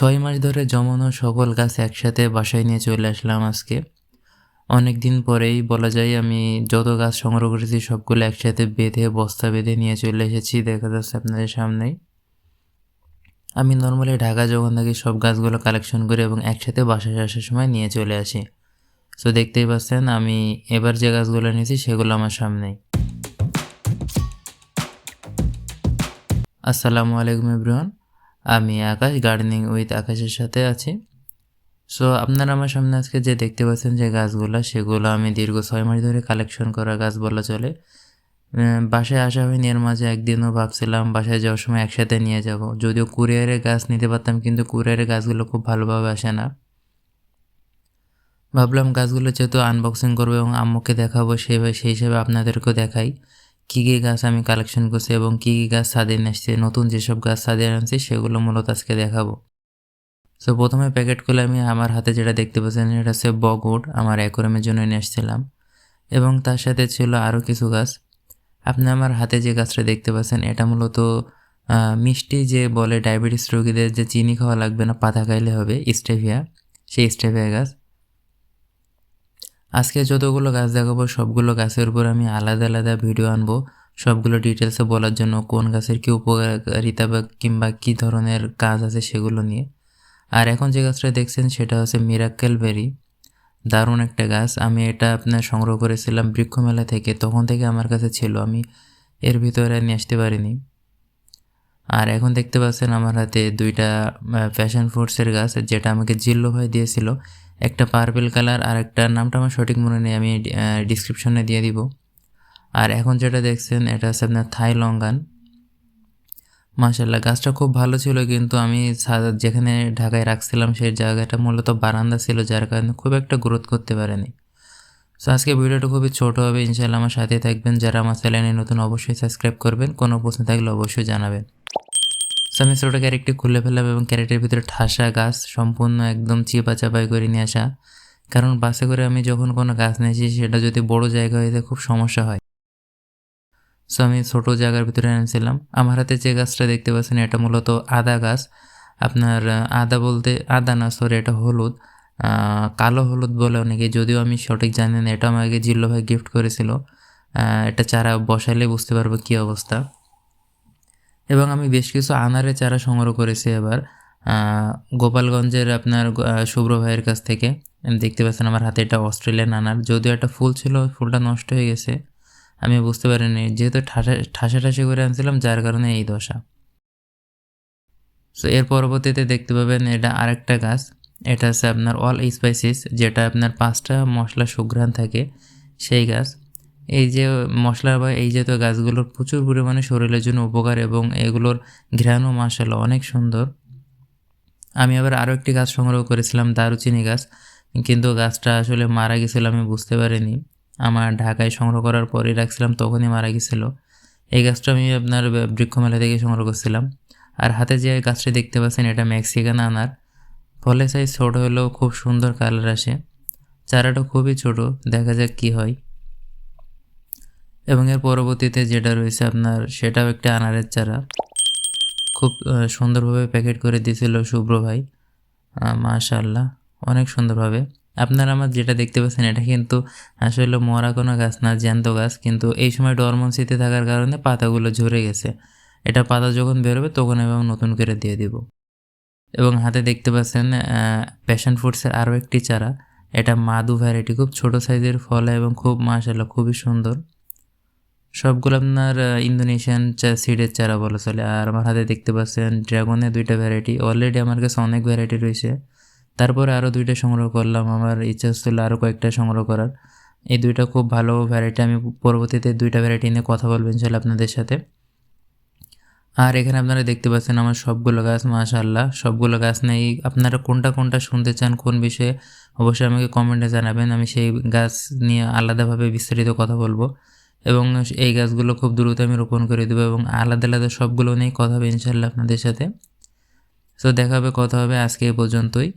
ছয় মাস ধরে জমানো সকল গাছ একসাথে বাসায় নিয়ে চলে আসলাম আজকে। অনেক দিন পরেই বলা যায় আমি যত গাছ সংগ্রহ করেছি সবগুলো একসাথে বেঁধে, বস্তা বেঁধে নিয়ে চলে এসেছি, দেখা যাচ্ছে আপনাদের সামনেই। আমি নর্মালি ঢাকা যখন থাকি সব গাছগুলো কালেকশন করি এবং একসাথে বাসায় আসার সময় নিয়ে চলে আসি। সো দেখতেই পাচ্ছেন, আমি এবার যে গাছগুলো নিয়েছি সেগুলো আমার সামনেই। আসসালামু আলাইকুম এভরিওয়ান। আমি আকাশ গার্ডেনিং উইথ আকাশের সাথে আছি। সো আপনারা আমার সামনে আজকে যে দেখতে পাচ্ছেন যে গাছগুলো, সেগুলো আমি দীর্ঘ ছয় মাস ধরে কালেকশন করা গাছ বলা চলে। বাসায় আসা হয়নি, এর মাঝে একদিনও ভাবছিলাম বাসায় যাওয়ার সময় একসাথে নিয়ে যাব। যদিও কুরিয়ারে গাছ নিতে পারতাম, কিন্তু কুরিয়ারে গাছগুলো খুব ভালোভাবে আসে না। ভাবলাম গাছগুলো যেহেতু আনবক্সিং করব এবং আম্মুকে দেখাবো সেই সেই হিসেবে আপনাদেরকেও দেখাই। কী কী গাছ আমি কালেকশন করছি এবং কী কী গাছ ছাদে আসছি, নতুন যেসব গাছ ছাদে আনছি সেগুলো মূলত আজকে দেখাবো। সো প্রথমে প্যাকেট খুলে আমি আমার হাতে যেটা দেখতে পাচ্ছেন, এটা হচ্ছে বগউড আমার অ্যাকোরিয়ামের জন্য নিয়ে আসছিলাম। এবং তার সাথে ছিল আরও কিছু গাছ। আপনি আমার হাতে যে গাছটা দেখতে পাচ্ছেন, এটা মূলত মিষ্টি যে বলে ডায়াবেটিস রোগীদের যে চিনি খাওয়া লাগবে না, পাতা খাইলে হবে স্টেভিয়া সেই স্টেভিয়া গাছ। আজকে যতগুলো গাছ দেখাবো, সবগুলো গাছের উপর আমি আলাদা আলাদা ভিডিও আনব। সবগুলো ডিটেলসে বলার জন্য কোন গাছের কী উপকারিতা বা কিংবা কী ধরনের কাজ আছে সেগুলো নিয়ে। আর এখন যে গাছটা দেখছেন, সেটা হচ্ছে মিরাক্কেল বেরি দারুণ একটা গাছ। আমি এটা আপনার সংগ্রহ করেছিলাম বৃক্ষমেলা থেকে। তখন থেকে আমার কাছে ছিল। আমি এর ভিতরে নিয়ে আসতে পারিনি। আর এখন দেখতে পাচ্ছেন আমার হাতে দুইটা প্যাশন ফ্রুটসের গাছ, যেটা আমাকে জিল্লো ভাই দিয়েছিল। একটা পার্পেল কালার আর একটা নামটা আমার সঠিক মনে নেই, আমি ডিসক্রিপশনে দিয়ে দিব। আর এখন যেটা দেখছেন, এটা হচ্ছে আপনার থাই লঙ্গান মাশাল্লাহ গাছটা খুব ভালো ছিল, কিন্তু আমি যেখানে ঢাকায় রাখছিলাম, সেই জায়গাটা মূলত বারান্দা ছিল, যার কারণে খুব একটা গ্রোথ করতে পারেনি। সো আজকে ভিডিওটা খুবই ছোট হবে ইনশাল্লাহ আমার সাথে থাকবেন। যারা আমার চ্যানেলে নতুন, অবশ্যই সাবস্ক্রাইব করবেন। কোনো প্রশ্ন থাকলে অবশ্যই জানাবেন। আমি ছোটো ক্যারেটটি খুলে ফেললাম এবং ক্যারেটের ভিতরে ঠাসা গাছ সম্পূর্ণ একদম চিপা চাপাই করে নিয়ে আসা। কারণ বাসে করে আমি যখন কোনো গাছ নিয়েছি সেটা যদি বড় জায়গা হয়ে খুব সমস্যা হয়। সো আমি ছোটো জায়গার ভিতরে এনেছিলাম। আমার হাতে যে গাছটা দেখতে পাচ্ছেন, এটা মূলত আদা গাছ। আপনার আদা বলতে, আদা না সরি এটা হলুদ। কালো হলুদ বলে অনেকে, যদিও আমি সঠিক জানি না, এটা আমাকে জিল্লো ভাই গিফট করেছিল। এটা চারা বসালে বুঝতে পারব কী অবস্থা। এবং আমি বেশ কিছু আনারের চারা সংগ্রহ করেছি এবার গোপালগঞ্জের আপনার শুভ্র ভাইয়ের কাছ থেকে। দেখতে পাচ্ছেন আমার হাতে এটা অস্ট্রেলিয়ান আনার। যদিও একটা ফুল ছিল, ফুলটা নষ্ট হয়ে গেছে, আমি বুঝতে পারিনি। যেহেতু ঠাসা ঠাসা ঠাসি করে আনছিলাম, যার কারণে এই দশা। সো এর পরবর্তীতে দেখতে পাবেন এটা আরেকটা গাছ। এটা আছে আপনার অল স্পাইসিস যেটা আপনার পাঁচটা মশলা সুঘ্রাণ থাকে, সেই গাছ। এই যে মশলা বা এই জাতীয় গাছগুলোর প্রচুর পরিমাণে শরীরের জন্য উপকার এবং এগুলোর ঘ্রাণও মাসাল্লাহ অনেক সুন্দর। আমি আবার আরও একটি গাছ সংগ্রহ করেছিলাম, দারুচিনি গাছ। কিন্তু গাছটা আসলে মারা গেছিল আমি বুঝতে পারিনি। আমার ঢাকায় সংগ্রহ করার পরেই রাখছিলাম, তখনই মারা গেছিল। এই গাছটা আমি আপনার বৃক্ষমেলা থেকে সংগ্রহ করছিলাম। আর হাতে যে গাছটি দেখতে পাচ্ছেন, এটা মেক্সিকান আনার। ফলে সাইজ ছোট হলেও খুব সুন্দর কালার আসে। চারাটা খুবই ছোট, দেখা যাক কি হয়। এবং এর পরবর্তীতে যেটা রয়েছে আপনার, সেটাও একটা আনারের চারা। খুব সুন্দরভাবে প্যাকেট করে দিয়েছিল শুভ্র ভাই। মাশাল্লাহ অনেক সুন্দরভাবে। আপনারা আমার যেটা দেখতে পাচ্ছেন, এটা কিন্তু আসলে মরা কোনো গাছ না, জ্যান্ত গাছ। কিন্তু এই সময় ডরমন্সিতে থাকার কারণে পাতাগুলো ঝরে গেছে। এটা পাতা যখন বেরোবে, তখন এবং নতুন করে দিয়ে দিব। এবং হাতে দেখতে পাচ্ছেন প্যাশন ফ্রুটসের আরও একটি চারা। এটা মাদু ভ্যারাইটি খুব ছোট সাইজের ফল এবং খুব মাশাল্লাহ খুবই সুন্দর। সবগুলো আপনার ইন্দোনেশিয়ান সিডের চারা বলা চলে। আর আমার হাতে দেখতে পাচ্ছেন ড্রাগনের দুইটা ভ্যারাইটি অলরেডি আমার কাছে অনেক ভ্যারাইটি রয়েছে। তারপরে আরও দুইটা সংগ্রহ করলাম। আমার ইচ্ছা ছিল আরও কয়েকটা সংগ্রহ করার। এই দুইটা খুব ভালো ভ্যারাইটি আমি পরবর্তীতে দুইটা ভ্যারাইটি নিয়ে কথা বলব ইনশাল্লাহ আপনাদের সাথে। আর এখানে আপনারা দেখতে পাচ্ছেন আমার সবগুলো গাছ, মাশাআল্লাহ। সবগুলো গাছ নেই। আপনারা কোনটা কোনটা শুনতে চান, কোন বিষয়ে, অবশ্যই আমাকে কমেন্টে জানাবেন। আমি সেই গাছ নিয়ে আলাদাভাবে বিস্তারিত কথা বলব। এবং এই গাছগুলো খুব দ্রুত আমি রোপণ করে দেবো এবং আলাদা আলাদা সবগুলো নিয়েই কথা হবে ইনশাল্লাহ আপনাদের সাথে। সো দেখা হবে, কথা হবে আজকে এ পর্যন্তই।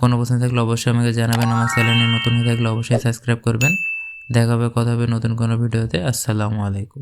কোনো প্রশ্ন থাকলে অবশ্যই আমাকে জানাবেন, আমার চ্যানেলে নতুন হয়ে থাকলে অবশ্যই সাবস্ক্রাইব করবেন। দেখা হবে, কথা হবে নতুন কোনো ভিডিওতে। আসসালামু আলাইকুম।